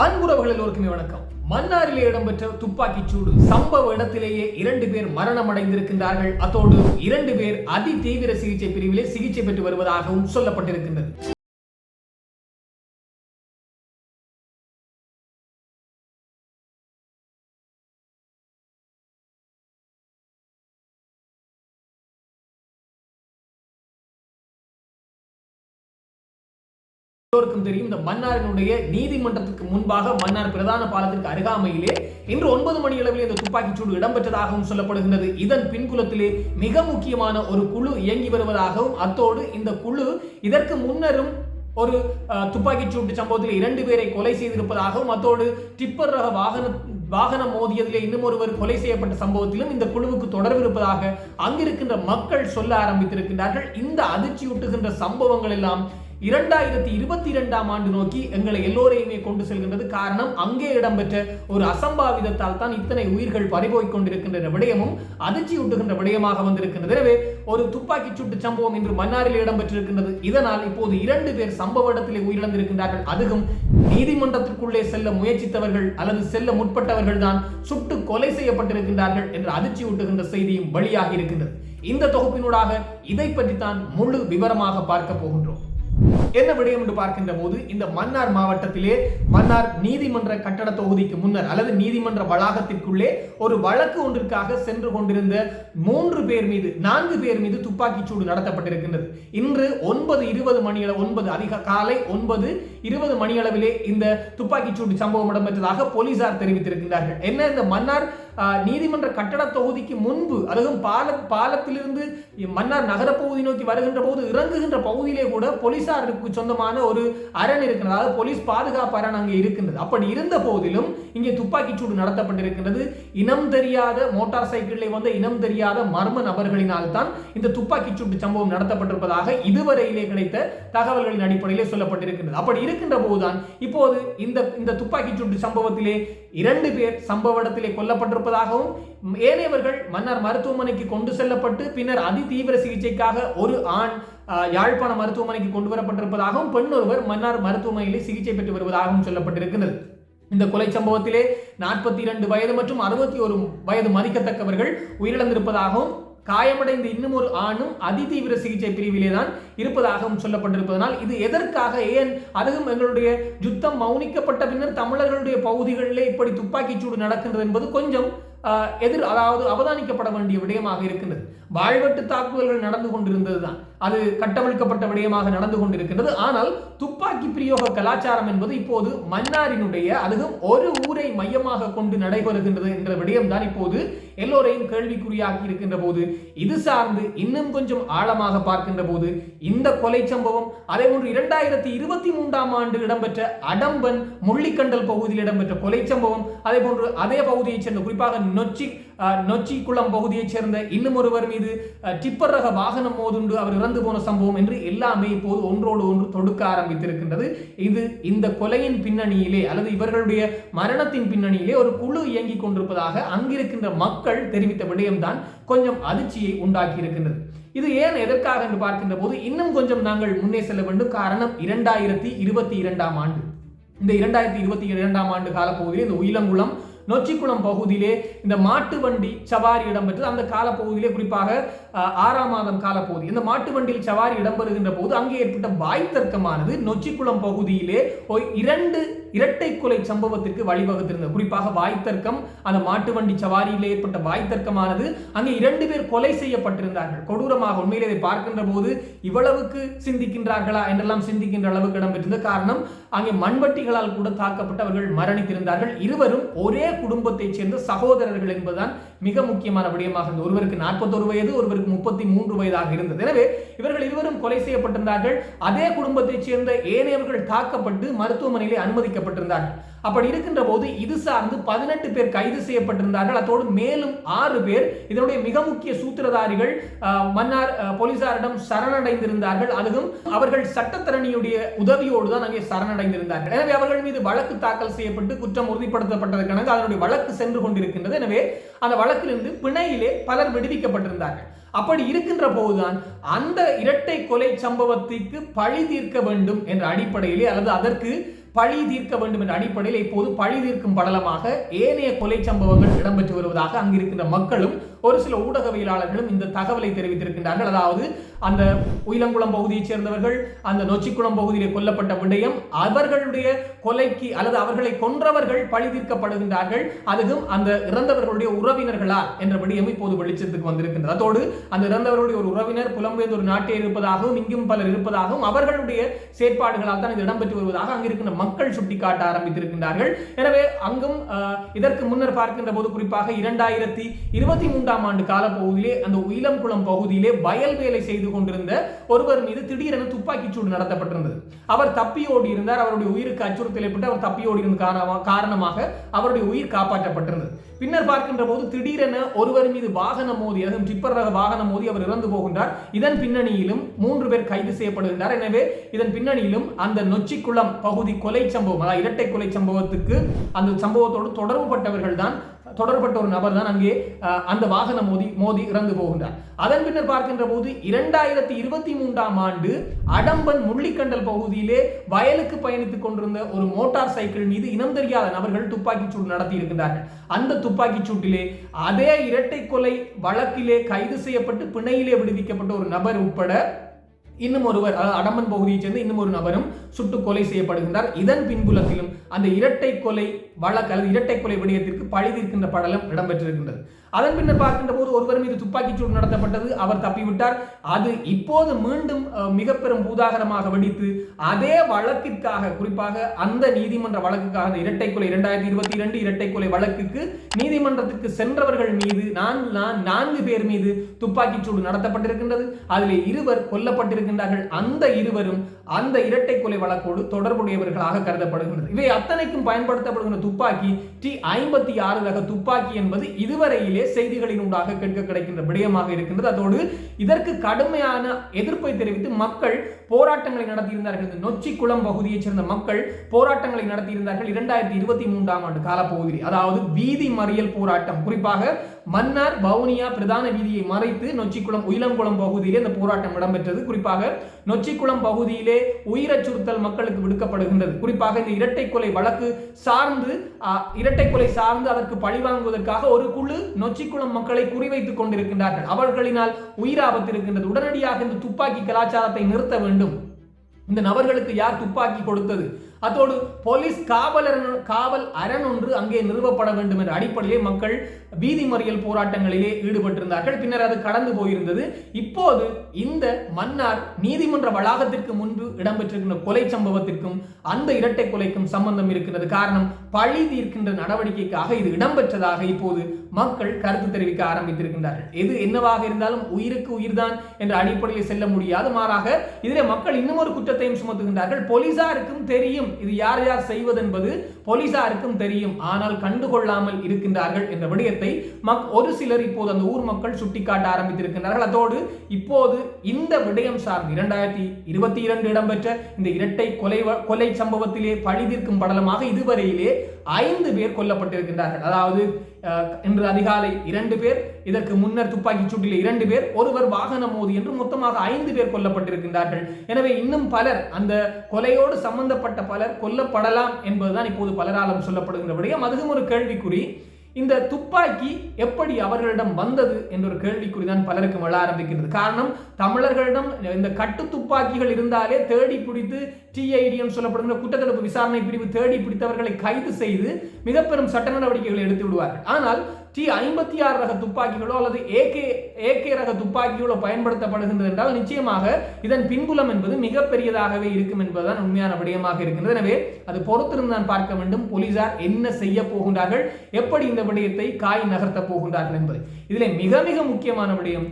அன்புறவுகள் எல்லோருக்குமே வணக்கம். மன்னாரிலே இடம்பெற்ற துப்பாக்கிச் சூடு சம்பவ இடத்திலேயே இரண்டு பேர் மரணம் அடைந்திருக்கின்றார்கள் அத்தோடு இரண்டு பேர் அதி தீவிர சிகிச்சை பிரிவிலே சிகிச்சை பெற்று வருவதாகவும் சொல்லப்பட்டிருக்கின்றது. எல்லோருக்கும் தெரியும் இந்த மன்னாரினுடைய நீதிமன்றத்துக்கு முன்பாக மன்னார் பிரதான பாலத்திற்கு அருகாமையிலே இன்று ஒன்பது மணி அளவில் இந்த துப்பாக்கிச் சூடு இடம்பெற்றதாகவும் சொல்லப்படுகின்றது. இதன் பின்புலத்திலே மிக முக்கியமான ஒரு குழு இயங்கி வருவதாகவும் அத்தோடு இந்த குழு இதற்கு முன்னரும் ஒரு துப்பாக்கிச் சூட்டு சம்பவத்தில் இரண்டு பேரை கொலை செய்திருப்பதாகவும் அத்தோடு டிப்பர் ரக வாகன வாகனம் மோதியதில் இன்னும் ஒருவர் கொலை செய்யப்பட்ட சம்பவத்திலும் இந்த குழுவுக்கு தொடர்பு இருப்பதாக அங்கிருக்கின்ற மக்கள் சொல்ல ஆரம்பித்திருக்கின்றார்கள். இந்த அதிர்ச்சியூட்டுகின்ற சம்பவங்கள் எல்லாம் இரண்டாயிரத்தி இருபத்தி இரண்டாம் ஆண்டு நோக்கி எங்களை எல்லோரையுமே கொண்டு செல்கின்றது. காரணம் அங்கே இடம்பெற்ற ஒரு அசம்பாவிதத்தால் தான் இத்தனை உயிர்கள் பறிபோய் கொண்டிருக்கின்ற விடயமும் அதிர்ச்சி ஊட்டுகின்ற விடயமாக வந்திருக்கின்றது. எனவே ஒரு துப்பாக்கி சூட்டு சம்பவம் இன்று மன்னாரில் இடம்பெற்றிருக்கின்றது. இதனால் இப்போது இரண்டு பேர் சம்பவ இடத்திலே உயிரிழந்திருக்கின்றார்கள். அதுவும் நீதிமன்றத்திற்குள்ளே செல்ல முயற்சித்தவர்கள் அல்லது செல்ல முற்பட்டவர்கள் தான் சுட்டு கொலை செய்யப்பட்டிருக்கின்றார்கள் என்ற அதிர்ச்சி ஊட்டுகின்ற செய்தியும் வெளியாகி இருக்கின்றது. இந்த தொகுப்பினூடாக இதை பற்றி தான் முழு விவரமாக பார்க்க போகின்றோம். என்ன விடயம் என்று பார்க்கின்ற போது இந்த மன்னார் மாவட்டத்திலே மன்னார் நீதிமன்ற கட்டட தொகுதிக்கு முன்னர் அல்லது நீதிமன்ற வளாகத்திற்குள்ளே ஒரு வழக்கு ஒன்றிற்காக சென்று கொண்டிருந்த மூன்று பேர் மீது நான்கு பேர் மீது துப்பாக்கிச் சூடு நடத்தப்பட்டிருக்கின்றது. இன்று ஒன்பது இருபது மணி ஒன்பது அதிக காலை ஒன்பது இருபது மணி அளவிலே இந்த துப்பாக்கிச் சூடு சம்பவம் இடம்பெற்றதாக போலீசார் தெரிவித்திருக்கின்றார்கள். என்ன இந்த மன்னார் நீதிமன்ற கட்டட தொகுதிக்கு முன்பு அதுவும் பால பாலத்திலிருந்து மன்னார் நகர பகுதி நோக்கி வருகின்ற போது இறங்குகின்ற பகுதியிலே கூட போலீசாருக்கு சொந்தமான ஒரு அரண் இருக்கிறது அதாவது போலீஸ் பாதுகாப்பு அரண் அங்கே இருக்கின்றது. அப்படி இருந்த போதிலும் இங்கே துப்பாக்கிச் சூடு நடத்தப்பட்டிருக்கின்றது. இனம் தெரியாத மோட்டார் சைக்கிளில் வந்த இனம் தெரியாத மர்ம நபர்களினால் தான் இந்த துப்பாக்கிச் சூட்டு சம்பவம் நடத்தப்பட்டிருப்பதாக இதுவரையிலே கிடைத்த தகவல்களின் அடிப்படையிலே சொல்லப்பட்டிருக்கின்றது. அப்படி இருக்கின்ற போதுதான் இப்போது இந்த இந்த துப்பாக்கிச் சூடு சம்பவத்திலே இரண்டு பேர் சம்பவ இடத்திலே கொல்லப்பட்டிருப்பதாகவும் ஏனையவர்கள் மன்னர் மருத்துவமனைக்கு கொண்டு செல்லப்பட்டு பின்னர் அதி தீவிர சிகிச்சைக்காக ஒரு ஆண் யாழ்ப்பாண மருத்துவமனைக்கு கொண்டு வரப்பட்டிருப்பதாகவும் பெண் ஒருவர் மன்னார் மருத்துவமனையில் சிகிச்சை பெற்று வருவதாகவும் சொல்லப்பட்டிருக்கிறது இந்த கொலை சம்பவத்திலே நாற்பத்தி இரண்டு வயது மற்றும் அறுபத்தி ஒரு வயது மதிக்கத்தக்கவர்கள் உயிரிழந்திருப்பதாகவும் காயமடைந்த இன்னும் ஒரு ஆணும் அதிதீவிர சிகிச்சை பிரிவிலே தான் இருப்பதாகவும் சொல்லப்பட்டிருப்பதனால் இது எதற்காக ஏன் அதுவும் எங்களுடைய யுத்தம் மௌனிக்கப்பட்ட பின்னர் தமிழர்களுடைய பகுதிகளிலே இப்படி துப்பாக்கிச் சூடு நடக்கின்றது என்பது கொஞ்சம் எதிர் அதாவது அவதானிக்கப்பட வேண்டிய விடயமாக இருக்கின்றது. வாழ்வெட்டு தாக்குதல்கள் நடந்து கொண்டிருந்தது தான் அது கட்டவிழ்க்கப்பட்ட விடயமாக நடந்து கொண்டிருக்கிறது ஆனால் துப்பாக்கி பிரயோக கலாச்சாரம் என்பது இப்போது மன்னாரினுடைய அதுவும் ஒரு ஊரை மையமாக கொண்டு நடைபெறுகின்றது என்ற விடயம்தான் இப்போது எல்லோரையும் கேள்விக்குறியாக்கி இருக்கின்ற போது இது சார்ந்து இன்னும் கொஞ்சம் ஆழமாக பார்க்கின்ற போது இந்த கொலை சம்பவம் அதே போன்று இரண்டாயிரத்தி இருபத்தி மூன்றாம் ஆண்டு இடம்பெற்ற அடம்பன் முள்ளிக்கண்டல் பகுதியில் இடம்பெற்ற கொலை சம்பவம் அதே போன்று அதே பகுதியைச் சேர்ந்த குறிப்பாக நொச்சி நொச்சிக்குளம் பகுதியைச் சேர்ந்த இன்னும் ஒருவர் மீது டிப்பர் ரக வாகனம் மோதுண்டு அவர் இறந்து போன சம்பவம் என்று எல்லாமே இப்போது ஒன்றோடு ஒன்று தொடுக்க ஆரம்பித்திருக்கின்றது. இது இந்த கொலையின் பின்னணியிலே அல்லது இவர்களுடைய மரணத்தின் பின்னணியிலே ஒரு குழு இயங்கிக் கொண்டிருப்பதாக அங்கிருக்கின்ற மக்கள் தெரிவித்த விடயம்தான் கொஞ்சம் அதிர்ச்சியை உண்டாக்கி இருக்கின்றது இது ஏன் எதற்காக என்று பார்க்கின்ற போது இன்னும் கொஞ்சம் நாங்கள் முன்னே செல்ல வேண்டும். காரணம் இரண்டாயிரத்தி இருபத்தி இரண்டாம் ஆண்டு. இந்த இரண்டாயிரத்தி இருபத்தி இரண்டாம் ஆண்டு காலப்பகுதியில் இந்த உயிலங்குளம் நொச்சிக்குளம் பகுதியிலே இந்த மாட்டு வண்டி சவாரி இடம்பெற்றது. அந்த காலப்பகுதியிலே குறிப்பாக ஆறாம் மாதம் காலப்பகுதி. இந்த மாட்டு வண்டியில் சவாரி இடம்பெறுகின்ற போது அங்கே ஏற்பட்ட வாய் தர்க்கமானது நொச்சிக்குளம் பகுதியிலே இரண்டு இரட்டை கொலை சம்பவத்திற்கு வழிவகுத்திருந்தது. குறிப்பாக வாய் தர்க்கம் அந்த மாட்டு வண்டி சவாரியில் ஏற்பட்ட வாய் தர்க்கமானது அங்கே இரண்டு பேர் கொலை செய்யப்பட்டிருந்தார்கள். கொடூரமாக உண்மையில் இதை பார்க்கின்ற போது இவ்வளவுக்கு சிந்திக்கின்றார்களா என்றெல்லாம் சிந்திக்கின்ற அளவுக்கு இடம்பெற்றிருந்த காரணம் அங்கே மண்வட்டிகளால் கூட தாக்கப்பட்டு அவர்கள் மரணித்திருந்தார்கள். இருவரும் ஒரே குடும்பத்தைச் சேர்ந்த சகோதரர்கள் என்பதுதான் மிக முக்கியமான விடயமாக இருந்தது. ஒருவருக்கு நாற்பத்தொரு வயது ஒருவருக்கு முப்பத்தி மூன்று வயதாக இருந்தது. எனவே இவர்கள் இருவரும் கொலை செய்யப்பட்டிருந்தார்கள். அதே குடும்பத்தைச் சேர்ந்த ஏனையவர்கள் தாக்கப்பட்டு மருத்துவமனையிலே அனுமதிக்கப்பட்டிருந்தார்கள். அப்படி இருக்கின்ற போது இது சார்ந்து பதினெட்டு பேர் கைது செய்யப்பட்டிருந்தார்கள். அதோடு மேலும் ஆறு பேர் இதனுடைய மிக முக்கிய சூத்திரதாரிகள் மன்னார் போலீசாரிடம் சரணடைந்திருந்தார்கள். அதுவும் அவர்கள் சட்டத்தரணியுடைய உதவியோடு தான் அங்கே சரணடைந்திருந்தார்கள். எனவே அவர்கள் மீது வழக்கு தாக்கல் செய்யப்பட்டு குற்றம் உறுதிப்படுத்தப்பட்டதற்கான அதனுடைய வழக்கு சென்று கொண்டிருக்கின்றது. எனவே அந்த வழக்கிலிருந்து பிணையிலே பலர் விடுவிக்கப்பட்டிருந்தார்கள். அப்படி இருக்கின்ற போதுதான் அந்த இரட்டை கொலை சம்பவத்திற்கு பழி தீர்க்க வேண்டும் என்ற அடிப்படையிலே அல்லது அதற்கு பழி தீர்க்க வேண்டும் என்ற அடிப்படையில் இப்போது பழி தீர்க்கும் படலமாக ஏனைய கொலை சம்பவங்கள் இடம்பெற்று வருவதாக அங்கிருக்கின்ற மக்களும் ஒரு சில ஊடகவியலாளர்களும் இந்த தகவலை தெரிவித்திருக்கின்றார்கள். அதாவது அந்த உயிலங்குளம் பகுதியைச் சேர்ந்தவர்கள் அந்த நொச்சிக்குளம் பகுதியில் கொல்லப்பட்ட விடயம் அவர்களுடைய கொலைக்கு அல்லது அவர்களை கொன்றவர்கள் பழி தீர்க்கப்படுகின்றார்கள். அதுவும் அந்த இறந்தவர்களுடைய உறவினர்களா என்ற விடயம் இப்போது வெளிச்சத்துக்கு வந்திருக்கின்றது. அதோடு அந்த இறந்தவர்களுடைய ஒரு உறவினர் புலம்பெயர்ந்து ஒரு நாட்டில் இருப்பதாகவும் இங்கும் பலர் இருப்பதாகவும் அவர்களுடைய செயற்பாடுகளால் தான் இது இடம்பெற்று வருவதாக அங்கிருக்கின்ற மக்கள் சுட்டிக்காட்ட ஆரம்பித்திருக்கின்றார்கள். எனவே அங்கும் இதற்கு முன்னர் பார்க்கின்ற போது குறிப்பாக இரண்டாயிரத்தி இருபத்தி மூன்றாம் ஆண்டு காலப்பகுதியிலே அந்த உயிலம்குளம் பகுதியிலே வயல் வேலை செய்து கொண்டிருந்த ஒருவர் மீது திடீரென துப்பாக்கிச் சூடு நடத்தப்பட்டிருந்தது. அவர் தப்பியோடி இருந்தார் அவருடைய உயிருக்கு அச்சுறுத்தல் ஏற்பட்டு அவர் தப்பியோடி இருந்த காரணமாக அவருடைய உயிர் காப்பாற்றப்பட்டிருந்தது. பின்னர் பார்க்கின்ற போது திடீரென ஒருவர் மீது வாகனம் மோதி அதுவும் டிப்பர் ரக வாகனம் மோதி அவர் இறந்து போகின்றார். இதன் பின்னணியிலும் மூன்று பேர் கைது செய்யப்படுகின்றார். எனவே இதன் பின்னணியிலும் அந்த நொச்சிக்குளம் பகுதி கொலை சம்பவம் அதாவது இரட்டை கொலை சம்பவத்துக்கு அந்த சம்பவத்தோடு தொடர்புபட்டவர்கள் தான் தொடர்பட்ட ஒரு நபர் தான் அங்கே அந்த வாகனம் மோதி மோதி இறந்து போகின்றார். அதன் பின்னர் பார்க்கின்ற போது இரண்டாயிரத்தி இருபத்தி மூன்றாம் ஆண்டு அடம்பன் முள்ளிக்கண்டல் பகுதியிலே வயலுக்கு பயணித்துக் கொண்டிருந்த ஒரு மோட்டார் சைக்கிள் மீது இனம் தெரியாத நபர்கள் துப்பாக்கிச் சூடு நடத்தி இருக்கின்றார்கள் அந்த துப்பாக்கிச் சூட்டிலே அதே இரட்டை கொலை வழக்கிலே கைது செய்யப்பட்டு பிணையிலே விடுவிக்கப்பட்ட ஒரு நபர் உட்பட இன்னும் ஒருவர் அடம்பன் பகுதியைச் சேர்ந்த இன்னும் ஒரு நபரும் சுட்டு கொலை செய்யப்படுகின்றார். இதன் பின்புலத்திலும் அந்த இரட்டை கொலை வழக்கு அல்லது இரட்டை கொலை விடயத்திற்கு பழி தீர்க்கின்ற படலம் இடம்பெற்றிருக்கின்றது. அதன் பின்னர் பார்க்கின்ற போது ஒருவர் மீது துப்பாக்கிச்சூடு நடத்தப்பட்டது. அவர் தப்பிவிட்டார். அது இப்போது மீண்டும் மிக பெரும் பூதாகரமாக வெடித்து அதே வழக்கிற்காக குறிப்பாக அந்த நீதிமன்ற வழக்குக்காக இரட்டை கொலை இரண்டாயிரத்தி இருபத்தி இரண்டு இரட்டை கொலை வழக்குக்கு நீதிமன்றத்திற்கு சென்றவர்கள் மீது நான் நான்கு பேர் மீது துப்பாக்கிச் சூடு நடத்தப்பட்டிருக்கின்றது. அதில் இருவர் கொல்லப்பட்டிருக்கின்றார்கள். அந்த இருவரும் அந்த இரட்டை கொலை வழக்கோடு தொடர்புடையவர்களாக கருதப்படுகின்றது. இவை அத்தனைக்கும் பயன்படுத்தப்படுகின்ற துப்பாக்கி டி ஐம்பத்தி ஆறு ரக துப்பாக்கி என்பது இதுவரையிலே செய்திகளின் ஊடாக கேட்க கிடைக்கின்ற விடயமாக இருக்கின்றது. அதோடு இதற்கு கடுமையான எதிர்ப்பை தெரிவித்து மக்கள் போராட்டங்களை நடத்தியிருந்தார்கள். இந்த நொச்சிக்குளம் பகுதியைச் சேர்ந்த மக்கள் போராட்டங்களை நடத்தியிருந்தார்கள் இரண்டாயிரத்தி இருபத்தி மூன்றாம் ஆண்டு காலப்பகுதியில். அதாவது வீதி மறியல் போராட்டம். குறிப்பாக மன்னார் வவுனியா பிரதான வீதியை மறைத்து நொச்சிக்குளம் உயிலங்குளம் பகுதியிலே இந்த போராட்டம் இடம்பெற்றது. குறிப்பாக நொச்சிக்குளம் பகுதியிலே உயிரச்சுறுத்தல் மக்களுக்கு விடுக்கப்படுகின்றது. குறிப்பாக இந்த இரட்டை கொலை வழக்கு சார்ந்து இரட்டை கொலை சார்ந்து அதற்கு பழிவாங்குவதற்காக ஒரு குழு நொச்சிக்குளம் மக்களை குறிவைத்துக் கொண்டிருக்கின்றார்கள். அவர்களினால் உயிராபத்து இருக்கின்றது உடனடியாக இந்த துப்பாக்கி கலாச்சாரத்தை நிறுத்த வேண்டும். இந்த நபர்களுக்கு யார் துப்பாக்கி கொடுத்தது? அதோடு போலீஸ் காவலர் காவல் அரண் ஒன்று அங்கே நிறுவப்பட வேண்டும் என்ற அடிப்படையிலே மக்கள் வீதி மறியல் போராட்டங்களிலே ஈடுபட்டிருந்தார்கள். பின்னர் அது கடந்து போயிருந்தது. இப்போது இந்த மன்னார் நீதிமன்ற வளாகத்திற்கு முன்பு இடம்பெற்றிருக்கின்ற கொலை சம்பவத்திற்கும் அந்த இரட்டை கொலைக்கும் சம்பந்தம் இருக்கின்றது காரணம் பழி தீர்க்கின்ற நடவடிக்கைக்காக இது இடம்பெற்றதாக இப்போது மக்கள் கருத்து தெரிவிக்க ஆரம்பித்திருக்கின்றார்கள். எது என்னவாக இருந்தாலும் உயிருக்கு உயிர்தான் என்ற அடிப்படையில் செல்ல முடியாது. மாறாக இதிலே மக்கள் இன்னும் ஒரு குற்றத்தையும் சுமத்துகின்றார்கள். போலீசாருக்கும் தெரியும் இது யார் யார் செய்வதென்பது. போலீசாருக்கும் தெரியும். ஆனால் கண்டுகொள்ளாமல் இருக்கின்றார்கள் என்ற விடயத்தை மக் ஒரு சிலர் இப்போது அந்த ஊர் மக்கள் சுட்டிக்காட்ட ஆரம்பித்திருக்கிறார்கள் அதோடு இப்போது இந்த விடயம் சார்ந்து இரண்டாயிரத்தி இருபத்தி இரண்டு இடம்பெற்ற இந்த இரட்டை கொலை கொலை சம்பவத்திலே பழிதீர்க்கும் படலமாக இதுவரையிலே ஐந்து பேர் கொல்லப்பட்டிருக்கின்றார்கள். அதாவது அஹ், இன்று அதிகாலை இரண்டு பேர் இதற்கு முன்னர் துப்பாக்கிச் சூட்டில் இரண்டு பேர் ஒருவர் வாகன மோதி என்று மொத்தமாக ஐந்து பேர் கொல்லப்பட்டிருக்கின்றார்கள். எனவே இன்னும் பலர் அந்த கொலையோடு சம்பந்தப்பட்ட பலர் கொல்லப்படலாம் என்பதுதான் இப்போது பலராலும் சொல்லப்படுகின்ற விடயம். அதுவும் ஒரு கேள்விக்குறி. இந்த துப்பாக்கி எப்படி அவர்களிடம் வந்தது என்ற ஒரு கேள்விக்குறிதான் பலருக்கும் பலருக்கு வள ஆரம்பிக்கிறது காரணம் தமிழர்களிடம் இந்த கட்டு துப்பாக்கிகள் இருந்தாலே தேடி பிடித்து டிஐடிஎம் சொல்லப்படுகிற குற்றத்தடுப்பு விசாரணை பிரிவு தேடி பிடித்தவர்களை கைது செய்து மிக பெரும் சட்ட நடவடிக்கைகளை எடுத்து விடுவார்கள். ஆனால் டி ஐம்பத்தி ஆறு ரக துப்பாக்கிகளோ அல்லது ஏகே ஏகே ரக துப்பாக்கிகளோ பயன்படுத்தப்படுகின்றது என்றால் நிச்சயமாக இதன் பின்புலம் என்பது மிகப்பெரியதாகவே இருக்கும் என்பதுதான் உண்மையான விடயமாக இருக்கின்றது. எனவே அது பொறுத்திருந்து நான் பார்க்க வேண்டும். போலீசார் என்ன செய்ய போகின்றார்கள்? எப்படி இந்த விடயத்தை காய் நகர்த்த போகின்றார்கள் என்பது. இதிலே மிக மிக முக்கியமான விடயம்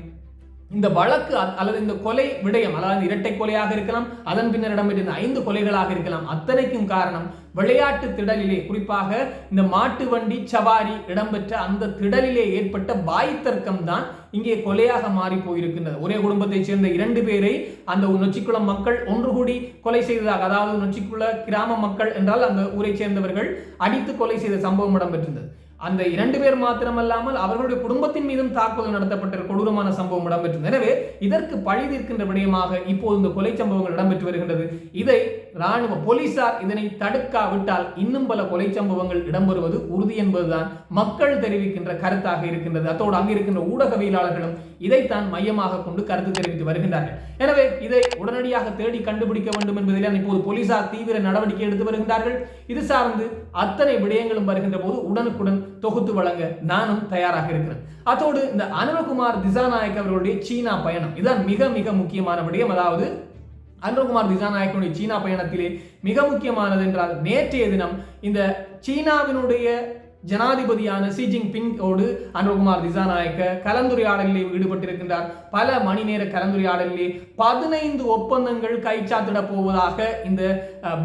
இந்த வழக்கு அல்லது இந்த கொலை விடயம் அதாவது இரட்டை கொலையாக இருக்கலாம் அதன் பின்னர் இடம்பெற்ற ஐந்து கொலைகளாக இருக்கலாம் அத்தனைக்கும் காரணம் விளையாட்டு திடலிலே. குறிப்பாக இந்த மாட்டு வண்டி சவாரி இடம்பெற்ற அந்த திடலிலே ஏற்பட்ட வாய் தர்க்கம் தான் இங்கே கொலையாக மாறி போயிருக்கின்றது. ஒரே குடும்பத்தைச் சேர்ந்த இரண்டு பேரை அந்த நொச்சிக்குளம் மக்கள் ஒன்று கூடி கொலை செய்ததாக அதாவது நொச்சிக்குள கிராம மக்கள் என்றால் அந்த ஊரைச் சேர்ந்தவர்கள் அடித்து கொலை செய்த சம்பவம் இடம்பெற்றிருந்தது. அந்த இரண்டு பேர் மாத்திரமல்லாமல் அவர்களுடைய குடும்பத்தின் மீதும் தாக்குதல் நடத்தப்பட்ட கொடூரமான சம்பவம் இடம்பெற்றது. எனவே இதற்கு பழி தீர்க்கின்ற விடயமாக இப்போது இந்த கொலை சம்பவங்கள் இடம்பெற்று வருகின்றது. இதை ராணுவ போலீசார் இதனை தடுக்காவிட்டால் இன்னும் பல கொலை சம்பவங்கள் இடம்பெறுவது உறுதி என்பதுதான் மக்கள் தெரிவிக்கின்ற கருத்தாக இருக்கின்றது. அத்தோடு அங்கு இருக்கின்ற ஊடகவியலாளர்களும் இதைத்தான் மையமாக கொண்டு கருத்து தெரிவித்து வருகின்றார்கள். எனவே இதை உடனடியாக தேடி கண்டுபிடிக்க வேண்டும் என்பதில் இப்போது போலீசார் தீவிர நடவடிக்கை எடுத்து வருகின்றார்கள். இது சார்ந்து அத்தனை விடயங்களும் வருகின்ற போது உடனுக்குடன் தொகுத்து வழங்க நானும் தயாராக இருக்கிறேன். அத்தோடு இந்த அனுரகுமார் திசாநாயக் அவர்களுடைய சீனா பயணம். இதுதான் மிக மிக முக்கியமான விடயம். அதாவது அனுரகுமார் திசாநாயக்கனுடைய சீனா பயணத்திலே மிக முக்கியமானது என்றால் நேற்றைய தினம் இந்த சீனாவினுடைய ஜனாதிபதியான ஷி ஜின்பிங்கோடு அனுகுமார் திசாநாயக்க கலந்துரையாடலில் ஈடுபட்டிருக்கின்றார். பல மணி நேர கலந்துரையாடலிலே பதினைந்து ஒப்பந்தங்கள் கைச்சாத்திட போவதாக இந்த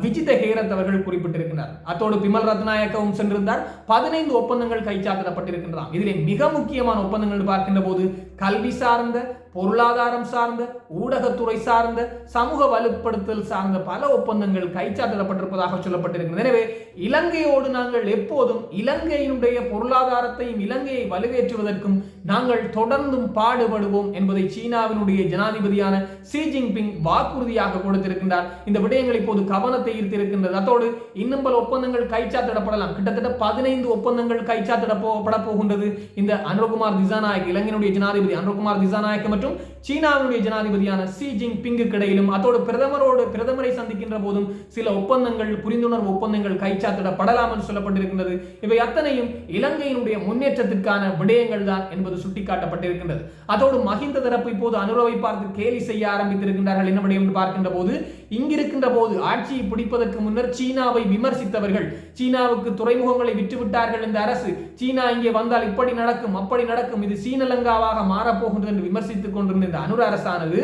விஜித ஹேரத் அவர்கள் குறிப்பிட்டிருக்கிறார். அத்தோடு பிமல் ரத்நாயக்கவும் சென்றிருந்தார். பதினைந்து ஒப்பந்தங்கள் கைச்சாத்திடப்பட்டிருக்கின்றன இதிலே மிக முக்கியமான ஒப்பந்தங்கள் பார்க்கின்ற போது கல்வி சார்ந்த பொருளாதாரம் சார்ந்த ஊடகத்துறை சார்ந்த சமூக வலுப்படுத்தல் சார்ந்த பல ஒப்பந்தங்கள் கைச்சாத்திடப்பட்டிருப்பதாக சொல்லப்பட்டிருக்கிறது. எனவே இலங்கையோடு நாங்கள் எப்போதும் இலங்கையினுடைய பொருளாதாரத்தையும் இலங்கையை வலுவேற்றுவதற்கும் நாங்கள் தொடர்ந்தும் பாடுபடுவோம் என்பதை சீனாவினுடைய ஜனாதிபதியான சி ஜின்பிங் வாக்குறுதியாக கொடுத்திருக்கின்றார். இந்த விடயங்கள் இப்போது கவனத்தை ஈர்த்திருக்கின்றது. அதோடு இன்னும் பல ஒப்பந்தங்கள் கைச்சாத்திடப்படலாம். கிட்டத்தட்ட பதினைந்து ஒப்பந்தங்கள் கைச்சாத்திடப்பட போகின்றது இந்த அனுரகுமார் திசாநாயக் இலங்கையினுடைய ஜனாதிபதி அனுரகுமார் திசாநாயக் மற்றும் மற்றும் சீனாவினுடைய ஜனாதிபதியான சி ஜிங் இடையிலும் அதோடு பிரதமரோடு பிரதமரை சந்திக்கின்ற போதும் சில ஒப்பந்தங்கள் புரிந்துணர்வு ஒப்பந்தங்கள் கைச்சாத்திடப்படலாம் என்று சொல்லப்பட்டிருக்கின்றது. இவை அத்தனையும் இலங்கையினுடைய முன்னேற்றத்திற்கான விடயங்கள் தான் என்பது சுட்டிக்காட்டப்பட்டிருக்கின்றது. அதோடு மஹிந்த தரப்பு இப்போது அனுரவை பார்த்து கேலி செய்ய ஆரம்பித்திருக்கின்றார்கள் என்ன என்று பார்க்கின்ற போது இங்கிருக்கின்ற போது ஆட்சியை பிடிப்பதற்கு முன்னர் சீனாவை விமர்சித்தவர்கள். சீனாவுக்கு துறைமுகங்களை விட்டுவிட்டார்கள் இந்த அரசு. சீனா இங்கே வந்தால் இப்படி நடக்கும் அப்படி நடக்கும். இது சீனலங்காவாக மாறப்போகின்றது என்று விமர்சித்துக் கொண்டிருந்த இந்த அனுர அரசானது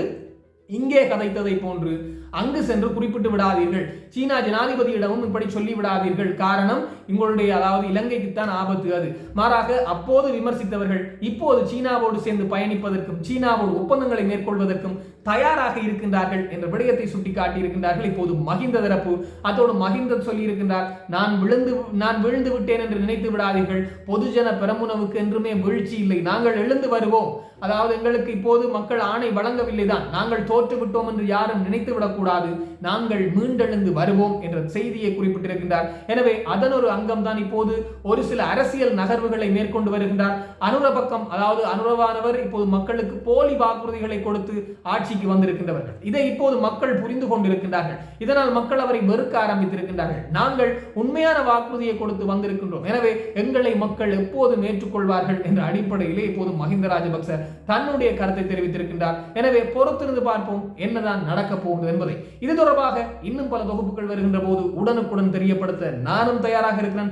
இங்கே கதைத்ததை போன்று அங்கு சென்று குறிப்பிட்டு விடாதீர்கள். சீனா ஜனாதிபதியிடமும் இப்படி சொல்லி விடாதீர்கள். காரணம் உங்களுடைய அதாவது இலங்கைக்குத்தான் ஆபத்து அது. மாறாக அப்போது விமர்சித்தவர்கள் இப்போது சீனாவோடு சேர்ந்து பயணிப்பதற்கும் சீனாவோடு ஒப்பந்தங்களை மேற்கொள்வதற்கும் தயாராக இருக்கின்றார்கள் என்ற விடயத்தை சுட்டிக்காட்டி இருக்கின்றார்கள் இப்போது மகிந்த தரப்பு அதோடு மகிந்த சொல்லி இருக்கின்றார் நான் விழுந்து நான் விழுந்து விட்டேன் என்று நினைத்து விடாதீர்கள். பொதுஜன பெரமுனவுக்கு என்றுமே வீழ்ச்சி இல்லை. நாங்கள் எழுந்து வருவோம். அதாவது எங்களுக்கு இப்போது மக்கள் ஆணை வழங்கவில்லை தான் நாங்கள் தோற்று விட்டோம் என்று யாரும் நினைத்து விடக்கூடாது. நாங்கள் மீண்டெழுந்து வருவோம் என்ற செய்தியை குறிப்பிட்டிருக்கின்றார். எனவே அதன் ஒரு அங்கம் தான் இப்போது ஒரு சில அரசியல் நகர்வுகளை மேற்கொண்டு வருகின்றார். அனுரபக்கம் அதாவது அனுரவானவர் இப்போது மக்களுக்கு போலி வாக்குறுதிகளை கொடுத்து ஆட்சிக்கு வந்திருக்கின்றவர்கள். இதை இப்போது மக்கள் புரிந்து கொண்டிருக்கின்றார்கள். இதனால் மக்கள் அவரை வெறுக்க ஆரம்பித்திருக்கின்றார்கள். நாங்கள் உண்மையான வாக்குறுதியை கொடுத்து வந்திருக்கின்றோம். எனவே எங்களை மக்கள் எப்போதும் ஏற்றுக்கொள்வார்கள் என்ற அடிப்படையிலே இப்போது மஹிந்த ராஜபக்ச தன்னுடைய கருத்தை தெரிவித்திருக்கின்றார். எனவே பொறுத்திருந்து பார்ப்போம் என்னதான் நடக்க போகுது என்பதை. இது தொடர்பாக இன்னும் பல தொகுப்புகள் வருகின்ற போது உடனுக்குடன் தெரியப்படுத்த நானும் தயாராக இருக்கிறேன்.